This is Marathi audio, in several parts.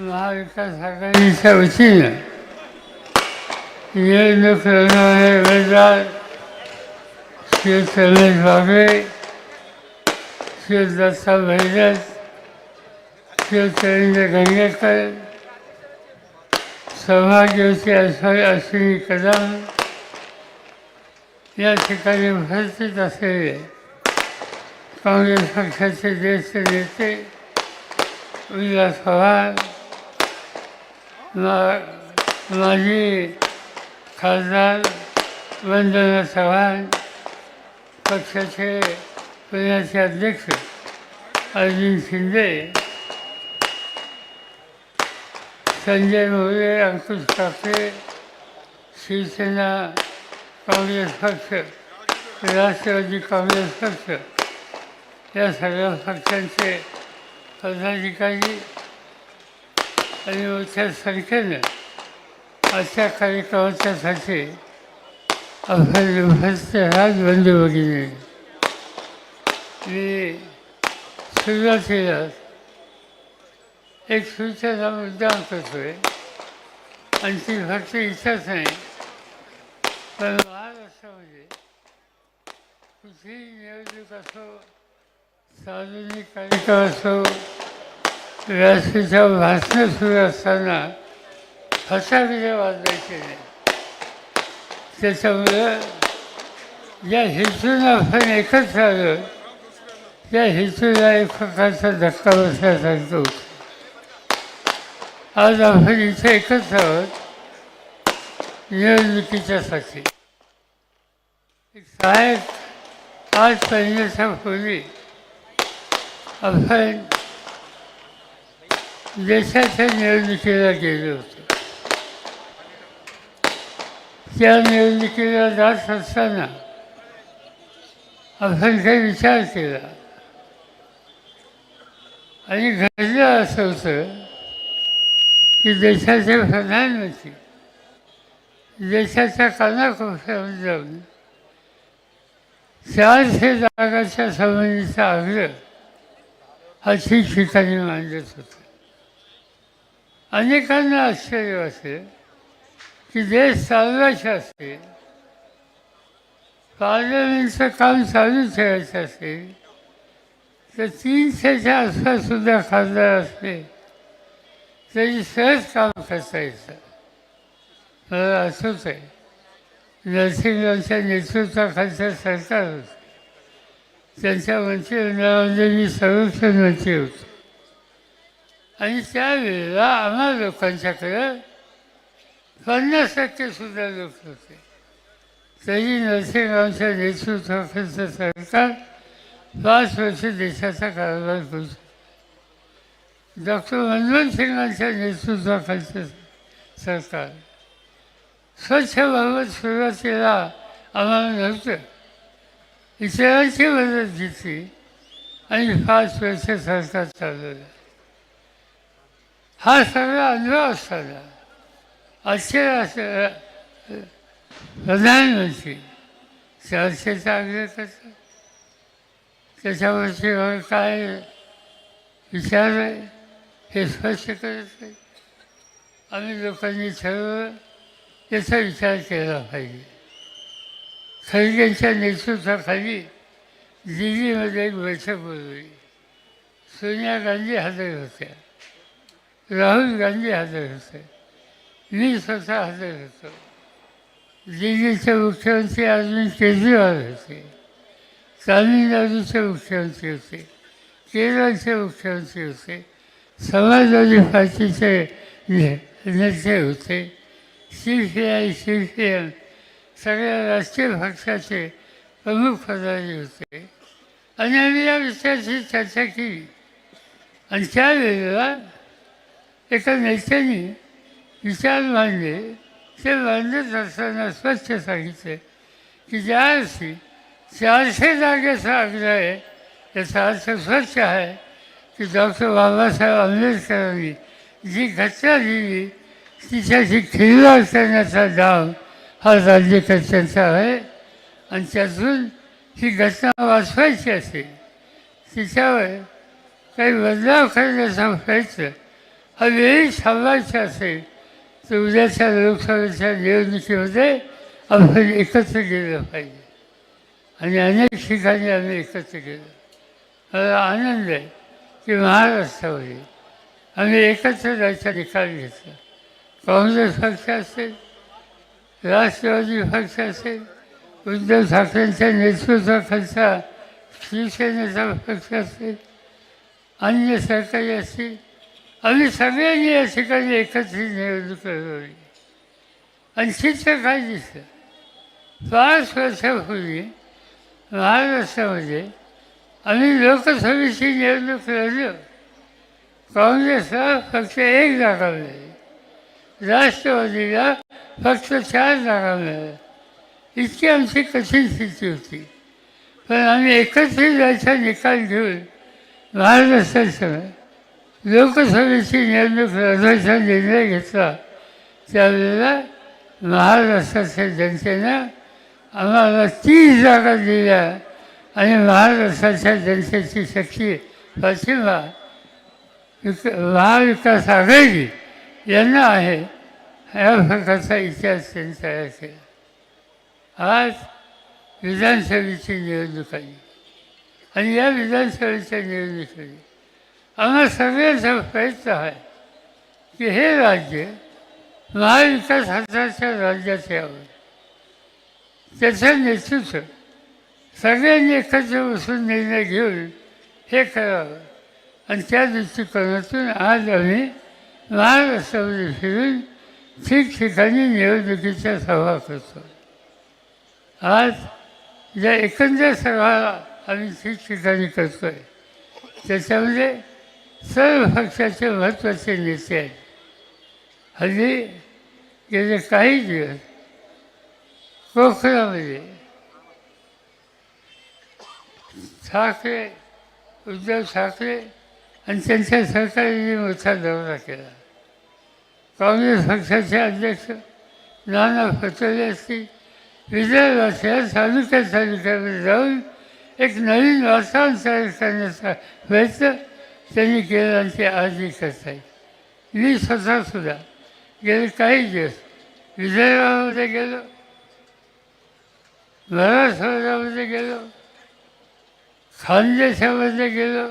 महाविकास आघाडीच्या वतीनं निवडणूक लढणारे उमेदवार श्री रमेश बागवे श्री दत्ता भैरत श्री चरेंद्र गंगेकर सौभाग्यवती अश्व- अश्विनी कदम या ठिकाणी उपस्थित असलेले काँग्रेस पक्षाचे ज्येष्ठ नेते उल्हास पवार मा माजी खासदार वंदना चव्हाण पक्षाचे पुण्याचे अध्यक्ष अर्जुन शिंदे संजय मोरे अंकुश काकडे शिवसेना काँग्रेस पक्ष राष्ट्रवादी काँग्रेस पक्ष या सगळ्या पक्षांचे पदाधिकारी आणि मोठ्या संख्येनं अशा कार्यक्रमाच्यासाठी आपण उपस्थित आहात बंधू भगिनी मी सुरुवातीला एक सूचना मुद्दाम करतोय. आणि ती फक्त इच्छाच नाही पण महाराष्ट्रामध्ये कुठेही निवडणूक असो सार्वजनिक कार्यक्रम असो व्यासपीठावर भाषणं सुरू असताना फटाकडे वाजवायचे नाही. त्याच्यामुळं ज्या हेतून आपण एकत्र आलो त्या हेतूला एक प्रकारचा धक्का बसला सांगतो आज आपण इथे एकत्र आहोत निवडणुकीच्यासाठी. एक सहायक आठ पूर्वी आपण देशाच्या निवडणुकीला गेलं होतं त्या निवडणुकीला जात असताना आपण काही विचार केला आणि घडलं असं होतं की देशाचे प्रधानमंत्री देशाच्या कानाकोपऱ्यावर जाऊन चारशे जागाच्या संबंधीचा आग्रह हा ठिकठिकाणी मांडत होता अनेकांना आश्चर्य असेल की देश चालवायचे असेल पार्लमेंटचं काम चालू ठेवायचं असेल तर तीनशेच्या आसपास सुद्धा खासदार असले तरी सहज काम करता येतं. मला असंच आहे. नरसिंहरावच्या नेतृत्वाखालचं सरकार होतं. त्यांच्या मंत्रिमंडळामध्ये मी संरक्षण मंत्री होतो. आणि त्यावेळेला आम्हा लोकांच्याकडं पन्नास टक्के सुद्धा लोक होते. तरी नरसिंहरावच्या नेतृत्वाखालचं सरकार पाच वर्ष देशाचा कारभार करू शकतो डॉक्टर मनमोहन सिंगांच्या नेतृत्वाखालचं सरकार स्वच्छ स्वच्छबाबत सुरुवातीला आम्हाला नव्हतं. इतरांची मदत घेतली आणि पाच वर्ष सरकार चालवलं. हा सगळा अनुभव असताना आजचे प्रधानमंत्री चारशेचा आग्रह करतात त्याच्यावरती काय विचार आहे? हे स्पष्ट करत नाही आम्ही लोकांनी ठरवलं याचा विचार केला पाहिजे. खरगेंच्या नेतृत्वाखाली दिल्लीमध्ये एक बैठक बोलवली. सोनिया गांधी हजर होत्या. राहुल गांधी हजर होते. मी स्वतः हजर होतो. दिल्लीचे मुख्यमंत्री अरविंद केजरीवाल होते. तामिळनाडूचे मुख्यमंत्री होते. केरळचे मुख्यमंत्री होते. समाजवादी पार्टीचे नेते होते. शिवसेना शिवसेना सगळ्या राष्ट्रीय पक्षाचे प्रमुख पदाधिकारी होते. आणि आम्ही या विषयाची चर्चा केली. आणि त्यावेळेला एका नेत्याने विचार मांडले ते मांडत असताना स्वच्छ सांगितले की ज्यावर्षी चारशे जागेचा आग्रह आहे याचा अर्थ स्वच्छ आहे की डॉक्टर बाबासाहेब आंबेडकरांनी जी घटना लिहिली तिच्याशी खिल्लार करण्याचा डाव हा राज्यकर्त्यांचा आहे आणि त्यातून ही घटना वाचवायची असेल तिच्यावर काही बदलाव करण्याचा प्रयत्न हा वेळी असेल तर उद्याच्या लोकसभेच्या निवडणुकीमध्ये आपण एकत्र गेलं पाहिजे. आणि अनेक ठिकाणी आम्ही एकत्र गेलो. मला आनंद आहे की महाराष्ट्रामध्ये आम्ही एकत्र जायचा निकाल घेतला. काँग्रेस पक्ष असेल राष्ट्रवादी पक्ष असेल उद्धव ठाकरेंच्या नेतृत्वाखालचा शिवसेनेचा पक्ष असेल अन्य सरकारी असतील आम्ही सगळ्यांनी या ठिकाणी एकत्रित निवडणूक लढवली आणि चित्र काय दिसलं पाच वर्षापूर्वी महाराष्ट्रामध्ये आम्ही लोकसभेची निवडणूक लढलो. काँग्रेसला फक्त एक जागा मिळाली. राष्ट्रवादीला फक्त चार जागा मिळाल्या. इतकी आमची कठीण स्थिती होती. पण आम्ही एकत्रित जायचा निकाल घेऊन महाराष्ट्रासह लोकसभेची निवडणूक लढवायचा निर्णय घेतला. त्यावेळेला महाराष्ट्राच्या जनतेनं आम्हाला तीस जागा दिल्या आणि महाराष्ट्राच्या जनतेची शक्ती पाठिंबा विक महाविकास आघाडी यांना आहे. या प्रकारचा इतिहास त्यांनी तयार केला. आज विधानसभेची निवडणूक आली. आणि या विधानसभेच्या आम्हाला आम्हा सगळ्यांचा प्रयत्न आहे की हे राज्य महाविकास हाताच्या राज्यात यावं त्याचं नेतृत्व सगळ्यांनी एकत्र बसून निर्णय घेऊन हे करावं आणि त्या दृष्टिकोनातून आज आम्ही महाराष्ट्रामध्ये फिरून ठिकठिकाणी निवडणुकीच्या सभा करतो आज ज्या एकंदर सभा आम्ही ठिकठिकाणी करतो आहे त्याच्यामध्ये सर्व पक्षाचे महत्त्वाचे नेते आहेत. हल्ली गेले काही दिवस कोकणामध्ये ठाकरे उद्धव ठाकरे आणि त्यांच्या सरकारने मोठा दौरा केला. काँग्रेस पक्षाचे अध्यक्ष नाना पटोले असतील विदर्भातल्या तालुक्या तालुक्यामध्ये जाऊन एक नवीन वातावरण तयार करण्याचा प्रयत्न त्यांनी केला आणि ते आजही मी स्वतःसुद्धा गेले काही दिवस. विदर्भामध्ये गेलो. मराठवाड्यामध्ये गेलो. खानदेशामध्ये गेलो.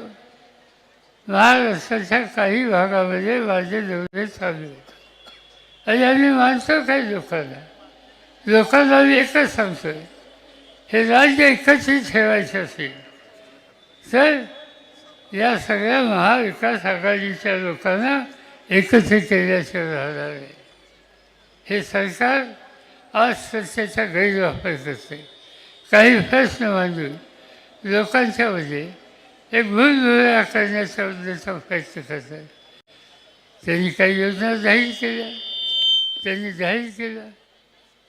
महाराष्ट्राच्या काही भागामध्ये माझे दौरे चालू आहेत आणि आम्ही मानतो काही लोकांना लोकांना आम्ही एकच सांगतोय. हे राज्य एकत्रित ठेवायचं असेल. तर या सगळ्या महाविकास आघाडीच्या लोकांना एकत्र केल्याशिवाय राहणार आहे हे सरकार आज सत्तेचा गैरवापर करते. काही प्रश्न मांडून लोकांच्यामध्ये एक भूलभुलया करण्याचा उद्देशाचा प्रयत्न करतात. त्यांनी काही योजना जाहीर केल्या त्यांनी जाहीर केलं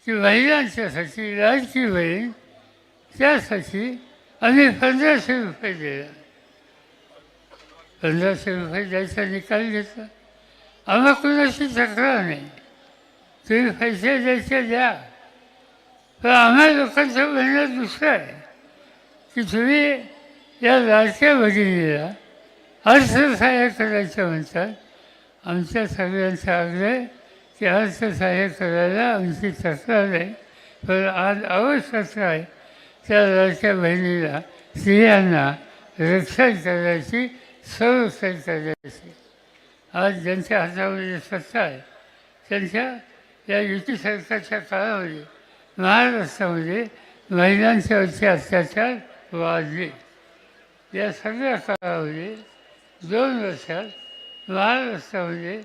की महिलांच्यासाठी राजकीय बहीण त्यासाठी आम्ही पंधराशे रुपये दिला. पंधराशे रुपये द्यायचा निकाल घेतला आम्हाला कुणाशी तक्रार नाही तुम्ही पैसे द्यायचे द्या पण आम्हा लोकांचं म्हणणं दुसरं आहे की तुम्ही या लाडक्या भगिनीला अर्थसहाय्य करायचं म्हणतात आमच्या सगळ्यांचा आग्रह की अर्थसहाय्य करायला आमची तक्रार आहे पण आज आवश्यकता आहे त्या लाडक्या बहिणीला स्त्रियांना रक्षण करायची संरक्षण करायची आज ज्यांच्या हातामध्ये सत्ता आहे त्यांच्या या युती सरकारच्या काळामध्ये महाराष्ट्रामध्ये महिलांच्यावरचे अत्याचार वाढले. या सगळ्या काळामध्ये दोन वर्षात महाराष्ट्रामध्ये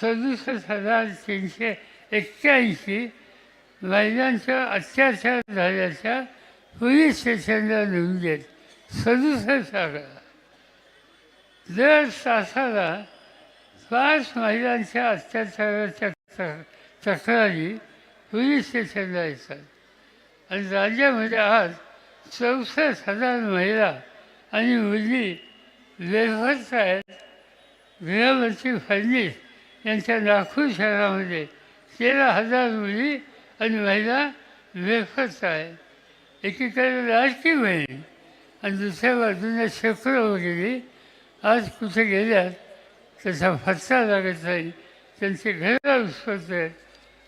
सदुसष्ट हजार तीनशे एक्क्याऐंशी महिलांच्या अत्याचार झाल्याच्या पोलीस स्टेशनला नोंदी देत सदुसष्ट आकडा दर तासाला पाच महिलांच्या अत्याचाराच्या तक्रारी पोलीस स्टेशनला येतात. आणि राज्यामध्ये आज चौसष्ट हजार महिला आणि मुली बेफत आहेत. गृहमंत्री फडणवीस यांच्या नागपूर शहरामध्ये तेरा हजार मुली आणि महिला बेफत आहेत. एकीकडे राजकीय बहीण आणि दुसऱ्या बाजूने शेकडो वगैरे आज कुठे गेल्यात त्याचा फटका लागत नाही त्यांचे घरं उत्स्फूर्त आहेत.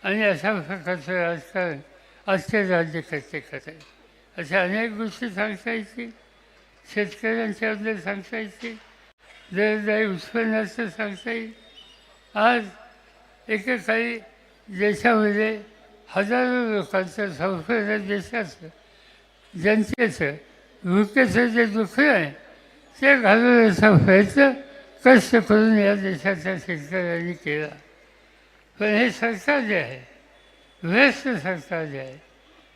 आणि अशा प्रकारचं राजकारण आजचे राज्यकर्ते करतात अशा अनेक गोष्टी सांगता येतील. शेतकऱ्यांच्याबद्दल सांगता येतील. दरदायी उत्पन्नाचं सांगता येईल. आज एकेकाळी देशामध्ये हजारो लोकांचं संपूर्ण देशाचं जनतेचं भूकेचं जे दुःख आहे. ते घालवण्याचा प्रयत्न कष्ट करून या देशाच्या शेतकऱ्यांनी केला. पण हे सरकार जे आहे व्यस्त सरकार जे आहे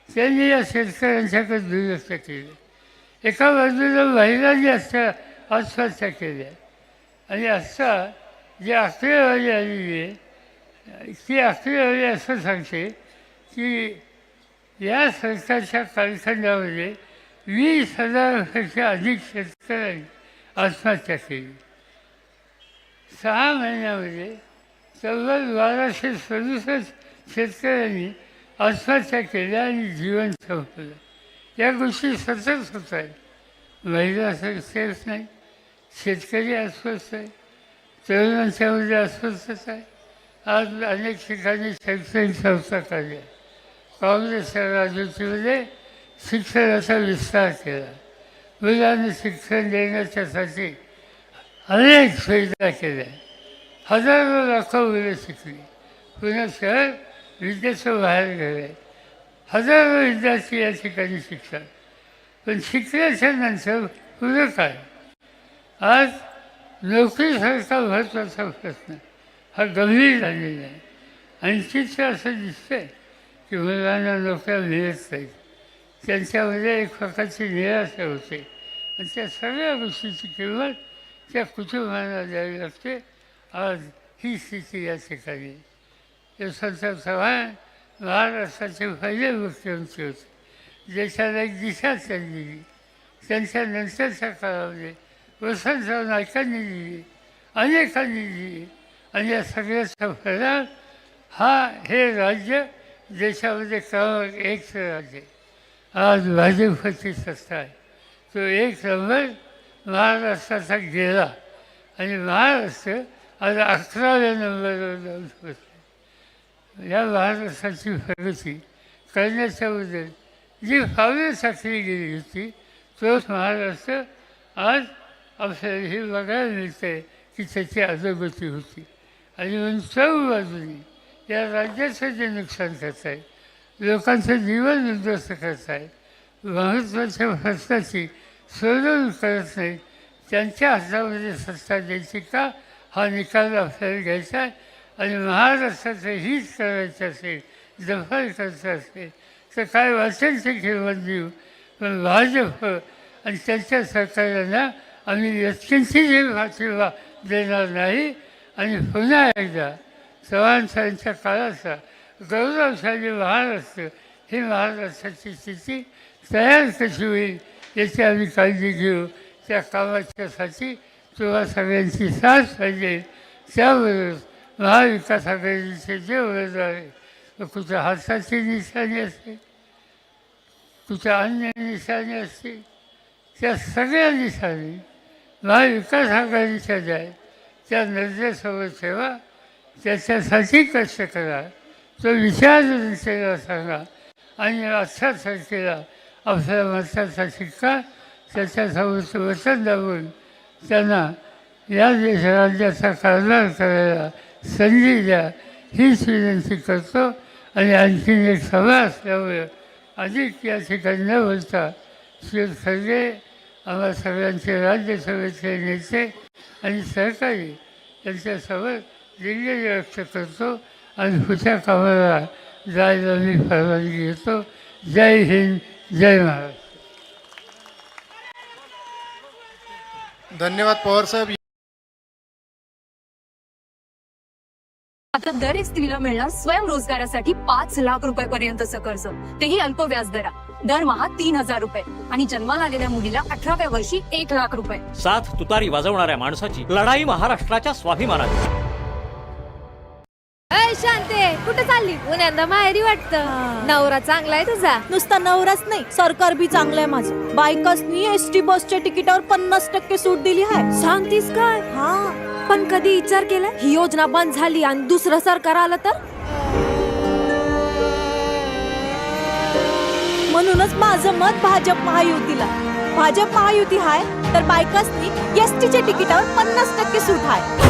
त्यांनी या शेतकऱ्यांच्याकडे दुर्लक्ष केलं. एका बाजूला महिलांनी असं आत्महत्या केल्या. आणि आत्ता जी आकडेवारी आलेली आहे ती आकडेवारी असं सांगते की या सरकारच्या कारखान्यामध्ये वीस हजारापेक्षा अधिक शेतकऱ्यांनी आत्महत्या केली सहा महिन्यामध्ये तब्बल बाराशे सदुसष्ट शेतकऱ्यांनी आत्महत्या केल्या आणि जीवन संपलं. या गोष्टी सतत होत आहेत. महिला सेफ नाही शेतकरी अस्वस्थ आहे तरुणांच्यामध्ये अस्वस्थता आहे. आज अनेक ठिकाणी शैक्षणिक संस्था काढल्या. काँग्रेसच्या राजवटीमध्ये शिक्षणाचा विस्तार केला. मुलांना शिक्षण देण्याच्यासाठी अनेक सुविधा केल्या. हजारो लाखो मुलं शिकली. पुन्हा शहर विद्येचं बाहेर गेले. हजारो विद्यार्थी या ठिकाणी शिकतात. पण शिकल्याच्या नंतर पुढं काय? आज नोकरीसारखा महत्त्वाचा प्रश्न. हा गंभीर झालेला आहे. आणि चित्र असं दिसतंय की मुलांना नोकऱ्या मिळत नाहीत. त्यांच्यामध्ये एक प्रकारची निराशा होते. आणि त्या सगळ्या गोष्टीची किंमत त्या कुटुंबाला द्यावी लागते. आज ही स्थिती या ठिकाणी. यशवंतराव चव्हाण महाराष्ट्राचे पहिले मुख्यमंत्री होते. देशाला एक दिशा त्यांनी दिली त्यांच्या नंतरच्या काळामध्ये वसंतराव नायकांनी दिली अनेकांनी दिली. आणि या सगळ्याचा परिणाम हा हे राज्य देशामध्ये क्रमांक एकचं राज्य. आज भाजपची सत्ता आहे. तो एक नंबर महाराष्ट्राचा गेला. आणि महाराष्ट्र आज अकराव्या नंबरवर जाऊन पोचले या महाराष्ट्राची प्रगती करण्याच्याबद्दल जी पावले टाकली गेली होती तोच महाराष्ट्र आज आपल्याला हे बघायला मिळते की त्याची अधोगती होती. आणि म्हणून सर्व बाजूनी या राज्याचं जे नुकसान करत आहे लोकांचं जीवन उद्ध्वस्त करत आहे महत्त्वाच्या भ्रष्टाची सोडून करत नाही त्यांच्या हातामध्ये सत्ता द्यायची का हा निकाल आपल्याला घ्यायचा आहे. आणि महाराष्ट्राचं हित करायचं असेल दखल करायचं असेल तर काय वाटेल ते घेऊन देऊ? पण भाजप आणि त्यांच्या सरकारांना आम्ही व्यक्तींची पाठिंबा देणार नाही. आणि पुन्हा एकदा चव्हाण साहेबांच्या काळाचा गौरवशाली महाराष्ट्र ही महाराष्ट्राची स्थिती तयार कशी होईल? याची आम्ही काळजी घेऊ. त्या कामाच्यासाठी तुम्हा सगळ्यांची साथ पाहिजे. त्यावरच महाविकास आघाडीचे जे उमेदवार आहे कुठे कुठं हाताची निशाणी असते कुठं अन्य निशाणी असते त्या सगळ्या निशाणी महाविकास आघाडीच्या ज्या आहेत त्या नजरेसमोर ठेवा. त्याच्यासाठी कष्ट करा. तो विचार जनतेला सांगा. आणि अठरा तारखेला आपल्या मताचा शिक्का त्याच्यासमोरचं वचन दाबून त्यांना या देश राज्याचा कारभार करायला संधी द्या हीच विनंती करतो. आणि आणखीन एक सभा असल्यामुळे अधिक या ठिकाणी न बोलता श्री खरगे आम्हा सगळ्यांचे राज्यसभेचे नेते आणि सहकारी यांच्यासोबत दिल्ली व्यक्त करतो. आणि पुढच्या कामाला जायला मी परवानगी घेतो जय हिंद. जय महाराष्ट्र धन्यवाद पवार साहेब. आता दर एक स्त्रीला मिळणार स्वयंरोजगारासाठी पाच लाख रुपयापर्यंतचं कर्ज. तेही अल्प व्याजदरा दरमहा तीन हजार रुपये. आणि जन्माला आलेल्या मुलीला अठराव्या वर्षी एक लाख रुपये. साथ तुतारी वाजवणाऱ्या माणसाची लढाई महाराष्ट्राच्या स्वाभिमानाची अय शांते कुठे चालली? उन्यांदा माहेरी वाटतं. नवरा चांगला आहे तुझा. नुसता नवराच नाही सरकार बी चांगलं आहे माझं. बायकर्सनी एस टी बसच्या तिकिटावर पन्नास टक्के सूट दिली आहे. सांगतीस काय हा. पण कधी विचार केला? ही योजना बंद झाली आणि दुसरं सरकार आलं तर? म्हणूनच माझं मत भाजप महायुतीला भाजप महायुती हाय तर बायकर्सनी एसटीच्या तिकिटावर पन्नास टक्के सूट आहे.